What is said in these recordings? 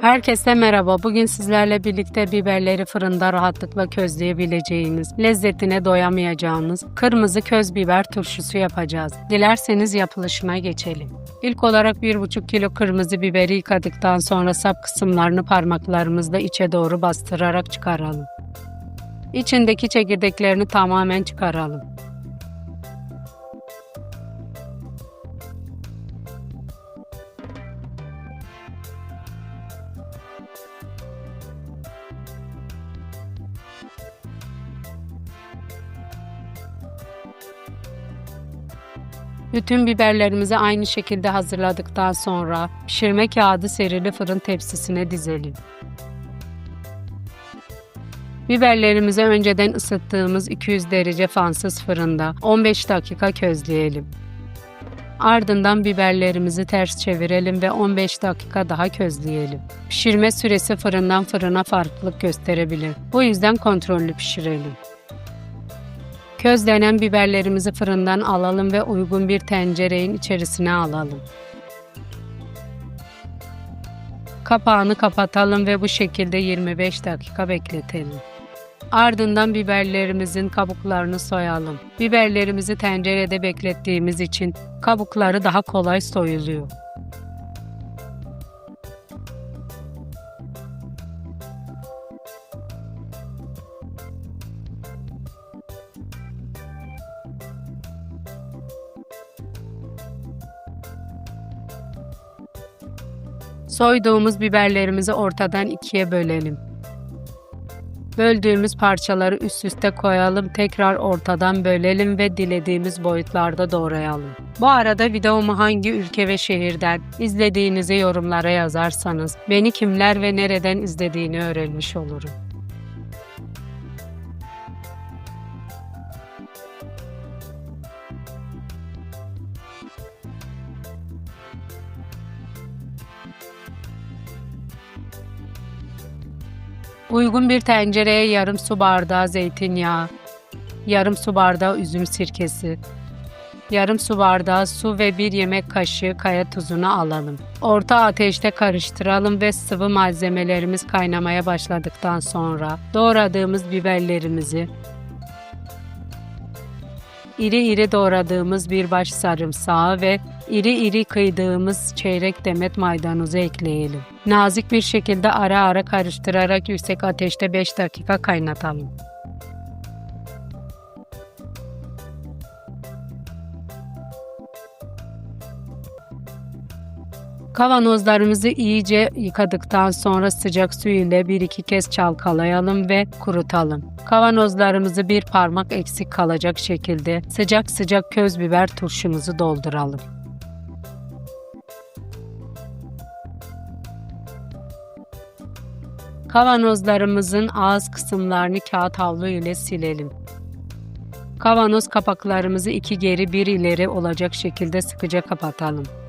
Herkese merhaba. Bugün sizlerle birlikte biberleri fırında rahatlıkla közleyebileceğiniz, lezzetine doyamayacağınız kırmızı köz biber turşusu yapacağız. Dilerseniz yapılışına geçelim. İlk olarak 1,5 kilo kırmızı biberi yıkadıktan sonra sap kısımlarını parmaklarımızla içe doğru bastırarak çıkaralım. İçindeki çekirdeklerini tamamen çıkaralım. Bütün biberlerimizi aynı şekilde hazırladıktan sonra pişirme kağıdı serili fırın tepsisine dizelim. Biberlerimizi önceden ısıttığımız 200 derece fansız fırında 15 dakika közleyelim. Ardından biberlerimizi ters çevirelim ve 15 dakika daha közleyelim. Pişirme süresi fırından fırına farklılık gösterebilir. Bu yüzden kontrollü pişirelim. Közlenen biberlerimizi fırından alalım ve uygun bir tencerenin içerisine alalım. Kapağını kapatalım ve bu şekilde 25 dakika bekletelim. Ardından biberlerimizin kabuklarını soyalım. Biberlerimizi tencerede beklettiğimiz için kabukları daha kolay soyuluyor. Soyduğumuz biberlerimizi ortadan ikiye bölelim. Böldüğümüz parçaları üst üste koyalım, tekrar ortadan bölelim ve dilediğimiz boyutlarda doğrayalım. Bu arada videomu hangi ülke ve şehirden izlediğinizi yorumlara yazarsanız beni kimler ve nereden izlediğini öğrenmiş olurum. Uygun bir tencereye yarım su bardağı zeytinyağı, yarım su bardağı üzüm sirkesi, yarım su bardağı su ve bir yemek kaşığı kaya tuzunu alalım. Orta ateşte karıştıralım ve sıvı malzemelerimiz kaynamaya başladıktan sonra doğradığımız biberlerimizi, iri iri doğradığımız bir baş sarımsağı ve iri iri kıydığımız çeyrek demet maydanozu ekleyelim. Nazik bir şekilde ara ara karıştırarak yüksek ateşte 5 dakika kaynatalım. Kavanozlarımızı iyice yıkadıktan sonra sıcak su ile bir iki kez çalkalayalım ve kurutalım. Kavanozlarımızı bir parmak eksik kalacak şekilde sıcak sıcak köz biber turşumuzu dolduralım. Kavanozlarımızın ağız kısımlarını kağıt havlu ile silelim. Kavanoz kapaklarımızı iki geri bir ileri olacak şekilde sıkıca kapatalım.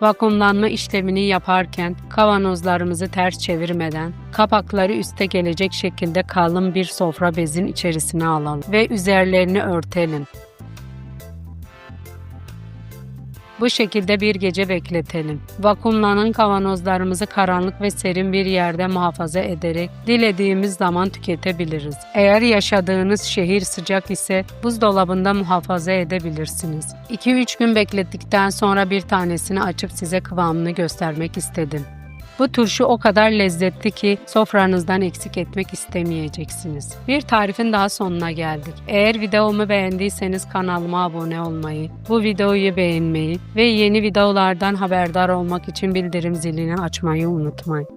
Vakumlanma işlemini yaparken kavanozlarımızı ters çevirmeden kapakları üste gelecek şekilde kalın bir sofra bezin içerisine alalım ve üzerlerini örtelim. Bu şekilde bir gece bekletelim. Vakumlanan kavanozlarımızı karanlık ve serin bir yerde muhafaza ederek dilediğimiz zaman tüketebiliriz. Eğer yaşadığınız şehir sıcak ise buzdolabında muhafaza edebilirsiniz. 2-3 gün beklettikten sonra bir tanesini açıp size kıvamını göstermek istedim. Bu turşu o kadar lezzetli ki sofranızdan eksik etmek istemeyeceksiniz. Bir tarifin daha sonuna geldik. Eğer videomu beğendiyseniz kanalıma abone olmayı, bu videoyu beğenmeyi ve yeni videolardan haberdar olmak için bildirim zilini açmayı unutmayın.